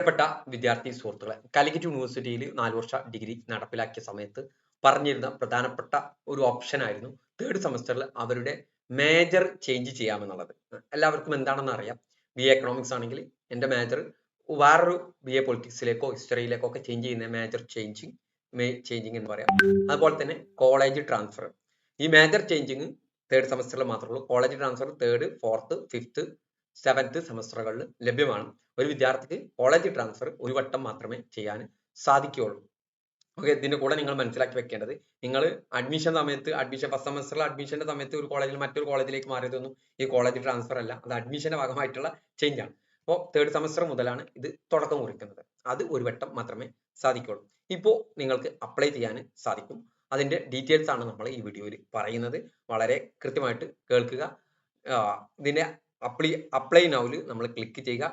പ്രിയപ്പെട്ട വിദ്യാർത്ഥി സുഹൃത്തുക്കളെ കാലിക്കറ്റ് യൂണിവേഴ്സിറ്റിയിൽ നാല് വർഷ ഡിഗ്രി നടപ്പിലാക്കിയ സമയത്ത് പറഞ്ഞിരുന്ന പ്രധാനപ്പെട്ട ഒരു ഓപ്ഷൻ ആയിരുന്നു തേർഡ് സെമസ്റ്ററിൽ അവരുടെ മേജർ ചേഞ്ച് ചെയ്യാമെന്നുള്ളത്. എല്ലാവർക്കും എന്താണെന്ന് അറിയാം. ബി എ എക്കണോമിക്സ് ആണെങ്കിൽ എന്റെ മേജർ വേറൊരു ബി എ പൊളിറ്റിക്സിലേക്കോ ഹിസ്റ്ററിയിലേക്കോ ഒക്കെ ചേഞ്ച് ചെയ്യുന്ന മേജർ ചേഞ്ചിങ് മേ ചേഞ്ചിങ് എന്ന് പറയാം. അതുപോലെ തന്നെ കോളേജ് ട്രാൻസ്ഫർ ഈ മേജർ ചേഞ്ചിങ് തേർഡ് സെമസ്റ്ററിൽ മാത്രമേ ഉള്ളൂ. College transfer third fourth fifth seventh സെമസ്റ്ററുകളിൽ ലഭ്യമാണ്. ഒരു വിദ്യാർത്ഥിക്ക് കോളേജ് ട്രാൻസ്ഫർ ഒരു വട്ടം മാത്രമേ ചെയ്യാൻ സാധിക്കുകയുള്ളൂ. ഓക്കെ ഇതിന്റെ കൂടെ നിങ്ങൾ മനസ്സിലാക്കി വെക്കേണ്ടത് നിങ്ങൾ അഡ്മിഷൻ സമയത്ത് അഡ്മിഷൻ ഫസ്റ്റ് സെമസ്റ്ററിൽ അഡ്മിഷന്റെ സമയത്ത് ഒരു കോളേജിൽ മറ്റൊരു കോളേജിലേക്ക് മാറിയതൊന്നും ഈ കോളേജ് ട്രാൻസ്ഫർ അല്ല. അത് അഡ്മിഷന്റെ ഭാഗമായിട്ടുള്ള ചേഞ്ച് ആണ്. അപ്പോൾ തേർഡ് സെമസ്റ്റർ മുതലാണ് ഇത് തുടക്കം കുറിക്കുന്നത്. അത് ഒരു വട്ടം മാത്രമേ സാധിക്കുള്ളൂ ഇപ്പോൾ നിങ്ങൾക്ക് അപ്ലൈ ചെയ്യാൻ സാധിക്കും. അതിന്റെ ഡീറ്റെയിൽസ് ആണ് നമ്മൾ ഈ വീഡിയോയിൽ പറയുന്നത്. വളരെ കൃത്യമായിട്ട് കേൾക്കുക. ഇതിന്റെ അപ്ലൈ അപ്ലൈ നൗൽ നമ്മൾ ക്ലിക്ക് ചെയ്യുക.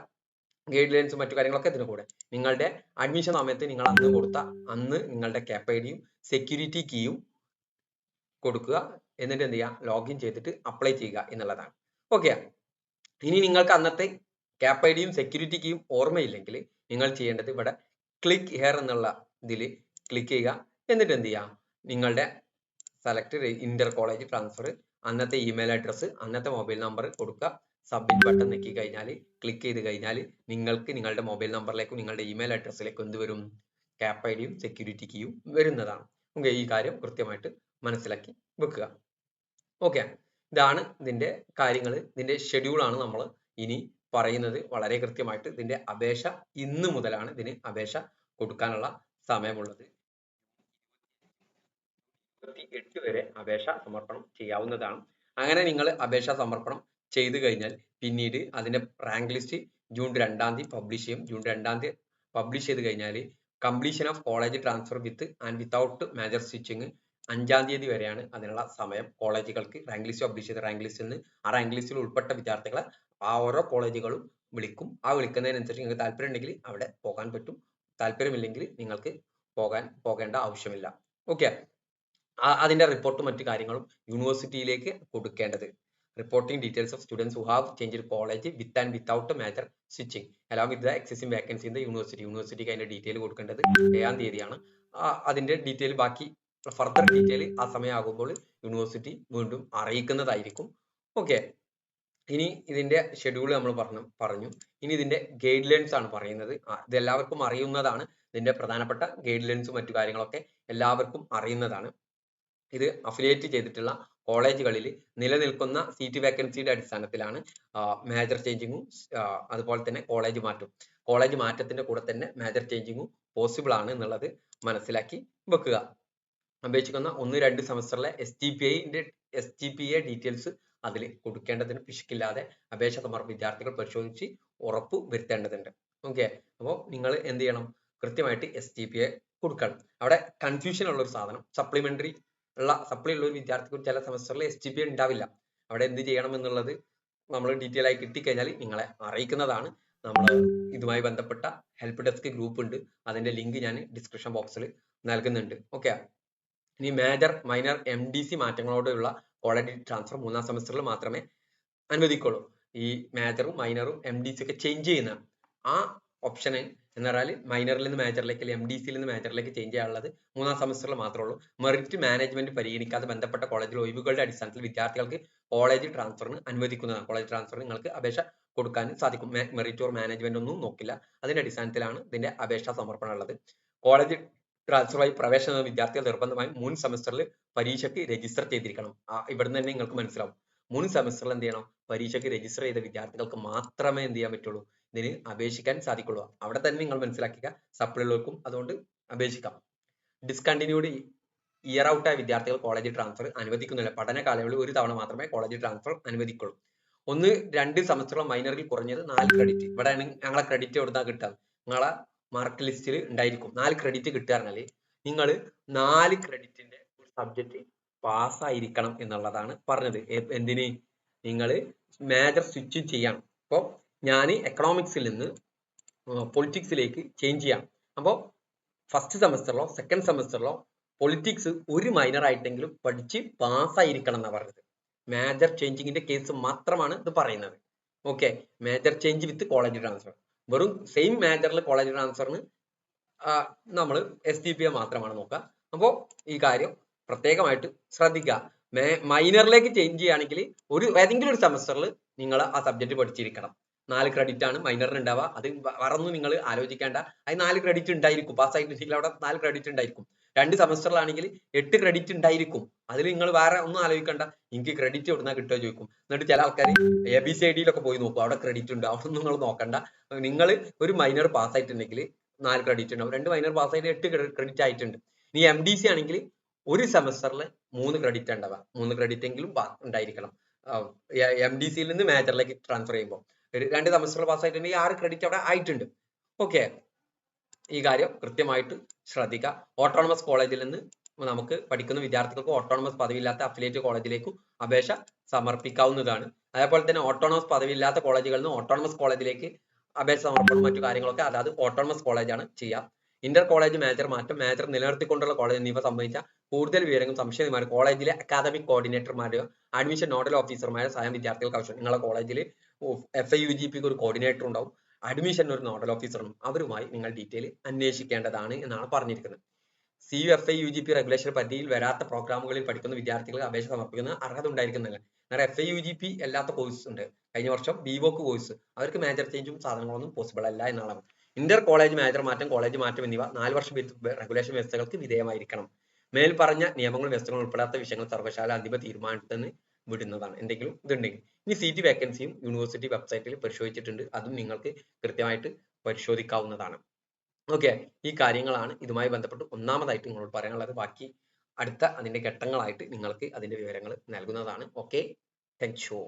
ഗൈഡ് ലൈൻസും മറ്റു കാര്യങ്ങളൊക്കെ ഇതിന് കൂടെ. നിങ്ങളുടെ അഡ്മിഷൻ സമയത്ത് നിങ്ങൾ അന്ന് കൊടുത്ത അന്ന് നിങ്ങളുടെ ക്യാപ് ഐ ഡിയും സെക്യൂരിറ്റി കീയും കൊടുക്കുക. എന്നിട്ട് എന്ത് ചെയ്യുക? ലോഗിൻ ചെയ്തിട്ട് അപ്ലൈ ചെയ്യുക എന്നുള്ളതാണ്. ഓക്കെ ഇനി നിങ്ങൾക്ക് അന്നത്തെ ക്യാപ് ഐ ഡിയും സെക്യൂരിറ്റി കീയും ഓർമ്മയില്ലെങ്കിൽ നിങ്ങൾ ചെയ്യേണ്ടത് ഇവിടെ ക്ലിക്ക് ഹിയർ എന്നുള്ള ഇതിൽ ക്ലിക്ക് ചെയ്യുക. എന്നിട്ട് എന്ത് ചെയ്യുക? നിങ്ങളുടെ സെലക്ട് ഇന്റർ കോളേജ് ട്രാൻസ്ഫർ അന്നത്തെ ഇമെയിൽ അഡ്രസ്സ് അന്നത്തെ മൊബൈൽ നമ്പർ കൊടുക്കുക. സബ്മിറ്റ് ബട്ടൺ നെക്കി കഴിഞ്ഞാൽ ക്ലിക്ക് ചെയ്ത് കഴിഞ്ഞാൽ നിങ്ങൾക്ക് നിങ്ങളുടെ മൊബൈൽ നമ്പറിലേക്കും നിങ്ങളുടെ ഇമെയിൽ അഡ്രസ്സിലേക്കും എന്ത് വരും? ക്യാപ് ഐ ഡിയും സെക്യൂരിറ്റി കീയും വരുന്നതാണ്. ഓക്കെ ഈ കാര്യം കൃത്യമായിട്ട് മനസ്സിലാക്കി വെക്കുക. ഓക്കെ ഇതാണ് ഇതിന്റെ കാര്യങ്ങൾ. ഇതിന്റെ ഷെഡ്യൂളാണ് നമ്മൾ ഇനി പറയുന്നത്. വളരെ കൃത്യമായിട്ട് ഇതിന്റെ അപേക്ഷ ഇന്ന് മുതലാണ് ഇതിന് അപേക്ഷ കൊടുക്കാനുള്ള സമയമുള്ളത്. എട്ട് വരെ അപേക്ഷ സമർപ്പണം ചെയ്യാവുന്നതാണ്. അങ്ങനെ നിങ്ങൾ അപേക്ഷ സമർപ്പണം ചെയ്തു കഴിഞ്ഞാൽ പിന്നീട് അതിന്റെ റാങ്ക് ലിസ്റ്റ് ജൂൺ രണ്ടാം തീയതി പബ്ലിഷ് ചെയ്യും. ജൂൺ രണ്ടാം തീയതി പബ്ലിഷ് ചെയ്ത് കഴിഞ്ഞാൽ completion of college transfer with and without major stitching അഞ്ചാം തീയതി വരെയാണ് അതിനുള്ള സമയം കോളേജുകൾക്ക് റാങ്ക് ലിസ്റ്റ് പബ്ലിഷ് ചെയ്ത റാങ്ക് ലിസ്റ്റിൽ നിന്ന് ആ റാങ്ക് ലിസ്റ്റിൽ ഉൾപ്പെട്ട വിദ്യാർത്ഥികളെ ആ ഓരോ കോളേജുകളും വിളിക്കും. ആ വിളിക്കുന്നതിനനുസരിച്ച് നിങ്ങൾക്ക് താല്പര്യം ഉണ്ടെങ്കിൽ അവിടെ പോകാൻ പറ്റും. താല്പര്യമില്ലെങ്കിൽ നിങ്ങൾക്ക് പോകാൻ പോകേണ്ട ആവശ്യമില്ല. ഓക്കെ അതിന്റെ റിപ്പോർട്ടും മറ്റു കാര്യങ്ങളും യൂണിവേഴ്സിറ്റിയിലേക്ക് കൊടുക്കേണ്ടത്. Reporting details of students who have changed college with and without major switching along with the existing vacancy in the university. യൂണിവേഴ്സിറ്റിക്ക് അതിന്റെ ഡീറ്റെയിൽ കൊടുക്കേണ്ടത് ഏഴാം തീയതിയാണ്. അതിന്റെ ഡീറ്റെയിൽ ബാക്കി ഫർദർ ഡീറ്റെയിൽ ആ സമയമാകുമ്പോൾ യൂണിവേഴ്സിറ്റി വീണ്ടും അറിയിക്കുന്നതായിരിക്കും. ഓക്കെ ഇനി ഇതിന്റെ ഷെഡ്യൂൾ നമ്മൾ പറഞ്ഞു പറഞ്ഞു. ഇനി ഇതിന്റെ ഗൈഡ് ലൈൻസ് ആണ് പറയുന്നത്. ഇത് എല്ലാവർക്കും അറിയുന്നതാണ്. ഇതിന്റെ പ്രധാനപ്പെട്ട ഗൈഡ് ലൈൻസും മറ്റു കാര്യങ്ങളൊക്കെ എല്ലാവർക്കും അറിയുന്നതാണ്. ഇത് അഫിലിയേറ്റ് ചെയ്തിട്ടുള്ള കോളേജുകളിൽ നിലനിൽക്കുന്ന സീറ്റ് വേക്കൻസിയുടെ അടിസ്ഥാനത്തിലാണ് മേജർ ചേഞ്ചിങ്ങും അതുപോലെ തന്നെ കോളേജ് മാറ്റും കോളേജ് മാറ്റത്തിന്റെ കൂടെ തന്നെ മേജർ ചേഞ്ചിങ്ങും പോസിബിൾ ആണ് എന്നുള്ളത് മനസ്സിലാക്കി വെക്കുക. അപേക്ഷിക്കുന്ന ഒന്ന് രണ്ട് സെമസ്റ്ററിലെ എസ് ടി പി ഐന്റെ S T P A details അതിൽ കൊടുക്കേണ്ടതിന് പിശുക്കില്ലാതെ അപേക്ഷ സമർപ്പ വിദ്യാർത്ഥികൾ പരിശോധിച്ച് ഉറപ്പ് വരുത്തേണ്ടതുണ്ട്. ഓക്കെ അപ്പോൾ നിങ്ങൾ എന്ത് ചെയ്യണം? കൃത്യമായിട്ട് എസ് ടി പി എ കൊടുക്കണം. അവിടെ കൺഫ്യൂഷൻ ഉള്ള ഒരു സാധനം സപ്ലിമെന്ററി ഉള്ള സപ്ലൈ ഉള്ള ഒരു വിദ്യാർത്ഥിക്ക് ചില സെമസ്റ്ററിൽ എസ് ടി പി ഉണ്ടാവില്ല. അവിടെ എന്ത് ചെയ്യണം എന്നുള്ളത് നമ്മൾ ഡീറ്റെയിൽ ആയി കിട്ടിക്കഴിഞ്ഞാൽ നിങ്ങളെ അറിയിക്കുന്നതാണ്. നമ്മൾ ഇതുമായി ബന്ധപ്പെട്ട ഹെൽപ്പ് ഡെസ്ക് ഗ്രൂപ്പ് ഉണ്ട്. അതിന്റെ ലിങ്ക് ഞാൻ ഡിസ്ക്രിപ്ഷൻ ബോക്സിൽ നൽകുന്നുണ്ട്. ഓക്കെ ഇനി major minor M D C മാറ്റങ്ങളോടെയുള്ള quality transfer മൂന്നാം സെമസ്റ്ററിൽ മാത്രമേ അനുവദിക്കുള്ളൂ. ഈ മേജറും മൈനറും എം ഡി സി ഒക്കെ ചേഞ്ച് ചെയ്യുന്ന ആ ഓപ്ഷന് എന്ന് പറഞ്ഞാൽ മൈനറിൽ നിന്ന് മേജറിലേക്ക് അല്ലെങ്കിൽ എം ഡി സിയിൽ നിന്ന് മേജറിലേക്ക് ചേഞ്ച് ചെയ്യാനുള്ളത് മൂന്നാം സെമസ്റ്ററിൽ മാത്രമേ ഉള്ളൂ. മെറിറ്റ് മാനേജ്മെന്റ് പരിഗണിക്കാതെ ബന്ധപ്പെട്ട കോളേജിൽ ഒഴിവുകളുടെ അടിസ്ഥാനത്തിൽ വിദ്യാർത്ഥികൾക്ക് കോളേജ് ട്രാൻസ്ഫറിന് അനുവദിക്കുന്നതാണ്. കോളേജ് ട്രാൻസ്ഫറിന് നിങ്ങൾക്ക് അപേക്ഷ കൊടുക്കാൻ സാധിക്കും. മെറിറ്റ് ഓർ മാനേജ്മെന്റ് ഒന്നും നോക്കില്ല. അതിന്റെ അടിസ്ഥാനത്തിലാണ് ഇതിന്റെ അപേക്ഷാ സമർപ്പണം ഉള്ളത്. കോളേജ് ട്രാൻസ്ഫറുമായി പ്രവേശന വിദ്യാർത്ഥികൾ നിർബന്ധമായും മുൻ സെമസ്റ്ററിൽ പരീക്ഷയ്ക്ക് രജിസ്റ്റർ ചെയ്തിരിക്കണം. ഇവിടെ തന്നെ നിങ്ങൾക്ക് മനസ്സിലാവും. മുൻ സെമസ്റ്ററിൽ എന്ത് ചെയ്യണം? പരീക്ഷയ്ക്ക് രജിസ്റ്റർ ചെയ്ത വിദ്യാർത്ഥികൾക്ക് മാത്രമേ എന്ത് ചെയ്യാൻ പറ്റുള്ളൂ? ഇതിന് അപേക്ഷിക്കാൻ സാധിക്കുള്ളൂ. അവിടെ തന്നെ നിങ്ങൾ മനസ്സിലാക്കുക സപ്ലികൾക്കും അതുകൊണ്ട് അപേക്ഷിക്കാം. ഡിസ്കണ്ടിന്യൂഡ് ഇയർ ഔട്ട് ആയ വിദ്യാർത്ഥികൾ കോളേജ് ട്രാൻസ്ഫർ അനുവദിക്കുന്നില്ല. പഠന കാലയളവിൽ ഒരു തവണ മാത്രമേ കോളേജ് ട്രാൻസ്ഫർ അനുവദിക്കുള്ളൂ. ഒന്ന് രണ്ട് സെമസ്റ്ററോ മൈനറിൽ കുറഞ്ഞത് നാല് ക്രെഡിറ്റ് ഇവിടെയാണ് ഞങ്ങളെ ക്രെഡിറ്റ് എവിടുന്നാ കിട്ടുക? നിങ്ങളെ മാർക്ക് ലിസ്റ്റിൽ ഉണ്ടായിരിക്കും. നാല് ക്രെഡിറ്റ് കിട്ടുകയാണെങ്കിൽ നിങ്ങൾ നാല് ക്രെഡിറ്റിന്റെ ഒരു സബ്ജക്റ്റ് പാസ്സായിരിക്കണം എന്നുള്ളതാണ് പറഞ്ഞത്. എന്തിന്? നിങ്ങൾ മേജർ സ്വിച്ച് ചെയ്യണം. അപ്പോൾ ഞാൻ എക്കണോമിക്സിൽ നിന്ന് പൊളിറ്റിക്സിലേക്ക് ചേഞ്ച് ചെയ്യാം. അപ്പോൾ ഫസ്റ്റ് സെമസ്റ്ററിലോ സെക്കൻഡ് സെമസ്റ്ററിലോ പൊളിറ്റിക്സ് ഒരു മൈനർ ആയിട്ടെങ്കിലും പഠിച്ച് പാസ്സായിരിക്കണം എന്നാണ് പറഞ്ഞത്. മേജർ ചേഞ്ചിങ്ങിന്റെ കേസ് മാത്രമാണ് ഇത് പറയുന്നത്. Okay major change with college transfer വെറും സെയിം മേജറിൽ കോളേജ് ട്രാൻസ്ഫറിന് നമ്മൾ എസ് ടി പി എ മാത്രമാണ് നോക്കുക. അപ്പോൾ ഈ കാര്യം പ്രത്യേകമായിട്ട് ശ്രദ്ധിക്കുക. മൈനറിലേക്ക് ചേഞ്ച് ചെയ്യുകയാണെങ്കിൽ ഒരു ഏതെങ്കിലും ഒരു സെമസ്റ്ററിൽ നിങ്ങൾ ആ സബ്ജക്ട് പഠിച്ചിരിക്കണം. നാല് ക്രെഡിറ്റ് ആണ് മൈനറിന് ഉണ്ടാവുക അത് വറന്ന് നിങ്ങൾ ആലോചിക്കേണ്ട. അത് നാല് ക്രെഡിറ്റ് ഉണ്ടായിരിക്കും പാസ് ആയിട്ടുണ്ടെങ്കിൽ അവിടെ നാല് ക്രെഡിറ്റ് ഉണ്ടായിരിക്കും രണ്ട് സെമസ്റ്ററിലാണെങ്കിൽ എട്ട് ക്രെഡിറ്റ് ഉണ്ടായിരിക്കും അതിൽ നിങ്ങൾ വേറെ ഒന്നും ആലോചിക്കണ്ട. എനിക്ക് ക്രെഡിറ്റ് എവിടുന്ന കിട്ടുക ചോദിക്കും. എന്നിട്ട് ചില ആൾക്കാർ എ ബി സി ഐ ഡിയിലൊക്കെ പോയി നോക്കും. അവിടെ ക്രെഡിറ്റ് ഉണ്ട്. അവിടെ നിങ്ങൾ നോക്കണ്ട. നിങ്ങൾ ഒരു മൈനർ പാസ് ആയിട്ടുണ്ടെങ്കിൽ നാല് ക്രെഡിറ്റ് ഉണ്ടാവും രണ്ട് മൈനർ പാസ് ആയിട്ട് എട്ട് ക്രെഡിറ്റ് ആയിട്ടുണ്ട്. നീ എം ഡി സി ആണെങ്കിൽ ഒരു സെമസ്റ്ററിൽ മൂന്ന് ക്രെഡിറ്റ് ഉണ്ടാവുക മൂന്ന് ക്രെഡിറ്റ് എങ്കിലും ഉണ്ടായിരിക്കണം എം ഡി സിയിൽ നിന്ന് മേജറിലേക്ക് ട്രാൻസ്ഫർ ചെയ്യുമ്പോൾ രണ്ട് സെമസ്റ്റർ പാസ്സായിട്ടുണ്ടെങ്കിൽ ആറ് ക്രെഡിറ്റ് അവിടെ ആയിട്ടുണ്ട്. ഓക്കെ ഈ കാര്യം കൃത്യമായിട്ട് ശ്രദ്ധിക്കുക ഓട്ടോണമസ് കോളേജിൽ നിന്ന് നമുക്ക് പഠിക്കുന്ന വിദ്യാർത്ഥികൾക്ക് ഓട്ടോണമസ് പദവിയില്ലാത്ത അഫിലിയേറ്റ് കോളേജിലേക്കും അപേക്ഷ സമർപ്പിക്കാവുന്നതാണ്. അതേപോലെ തന്നെ ഓട്ടോണമസ് പദവിയില്ലാത്ത കോളേജുകളിൽ നിന്ന് ഓട്ടോണമസ് കോളേജിലേക്ക് അപേക്ഷ സമർപ്പണം മറ്റു കാര്യങ്ങളൊക്കെ അതായത് ഓട്ടോണമസ് കോളേജാണ് ചെയ്യുക ഇന്റർ കോളേജ് മാനേജർ മാറ്റം മാനേജർ നിലനിർത്തിക്കൊണ്ടുള്ള കോളേജ് എന്നിവ സംബന്ധിച്ച കൂടുതൽ വിവരങ്ങൾ സംശയമാർ കോളേജിലെ അക്കാദമിക് കോർഡിനേറ്റർമാരെയോ അഡ്മിഷൻ നോഡൽ ഓഫീസർമാരോ സഹായം വിദ്യാർത്ഥികൾക്ക് ആവശ്യം നിങ്ങളുടെ കോളേജിൽ എഫ് ഐ യു ജി പിക്ക് ഒരു കോർഡിനേറ്റർ ഉണ്ടാവും. അഡ്മിഷൻ ഒരു നോഡൽ ഓഫീസറും അവരുമായി നിങ്ങൾ ഡീറ്റെയിൽ അന്വേഷിക്കേണ്ടതാണ് എന്നാണ് പറഞ്ഞിരിക്കുന്നത്. C U F I U G P regulation പരിധിയിൽ വരാത്ത പ്രോഗ്രാമുകളിൽ പഠിക്കുന്ന വിദ്യാർത്ഥികൾ അപേക്ഷ സമർപ്പിക്കുന്ന അർഹത ഉണ്ടായിരിക്കുന്നില്ല. എന്നാൽ F I U G P അല്ലാത്ത കോഴ്സ് ഉണ്ട്. കഴിഞ്ഞ വർഷം ബി വോക്ക് കോഴ്സ് അവർക്ക് മേജർ ചേഞ്ചും സാധനങ്ങളൊന്നും പോസിബിൾ അല്ല എന്നാണ് ഇന്റർ കോളേജ് മാനേജർ മാറ്റം കോളേജ് മാറ്റം എന്നിവ നാല് വർഷം റെഗുലേഷൻ വ്യവസ്ഥകൾക്ക് വിധേയമായിരിക്കണം. മേൽ പറഞ്ഞ നിയമങ്ങളും വ്യവസ്ഥകളും ഉൾപ്പെടാത്ത വിഷയങ്ങൾ സർവകലാശാല അന്തിമ തീരുമാനത്തിൽ തീരുമാനത്തിന് വിടുന്നതാണ്. എന്തെങ്കിലും ഇതുണ്ടെങ്കിൽ ഇനി സീറ്റ് വേക്കൻസിയും യൂണിവേഴ്സിറ്റി വെബ്സൈറ്റിൽ പരിശോധിച്ചിട്ടുണ്ട്. അതും നിങ്ങൾക്ക് കൃത്യമായിട്ട് പരിശോധിക്കാവുന്നതാണ്. ഓക്കെ ഈ കാര്യങ്ങളാണ് ഇതുമായി ബന്ധപ്പെട്ട് ഒന്നാമതായിട്ട് നിങ്ങളോട് പറയാനുള്ളത്. ബാക്കി അടുത്ത അതിന്റെ ഘട്ടങ്ങളായിട്ട് നിങ്ങൾക്ക് അതിന്റെ വിവരങ്ങൾ നൽകുന്നതാണ്. Okay thank you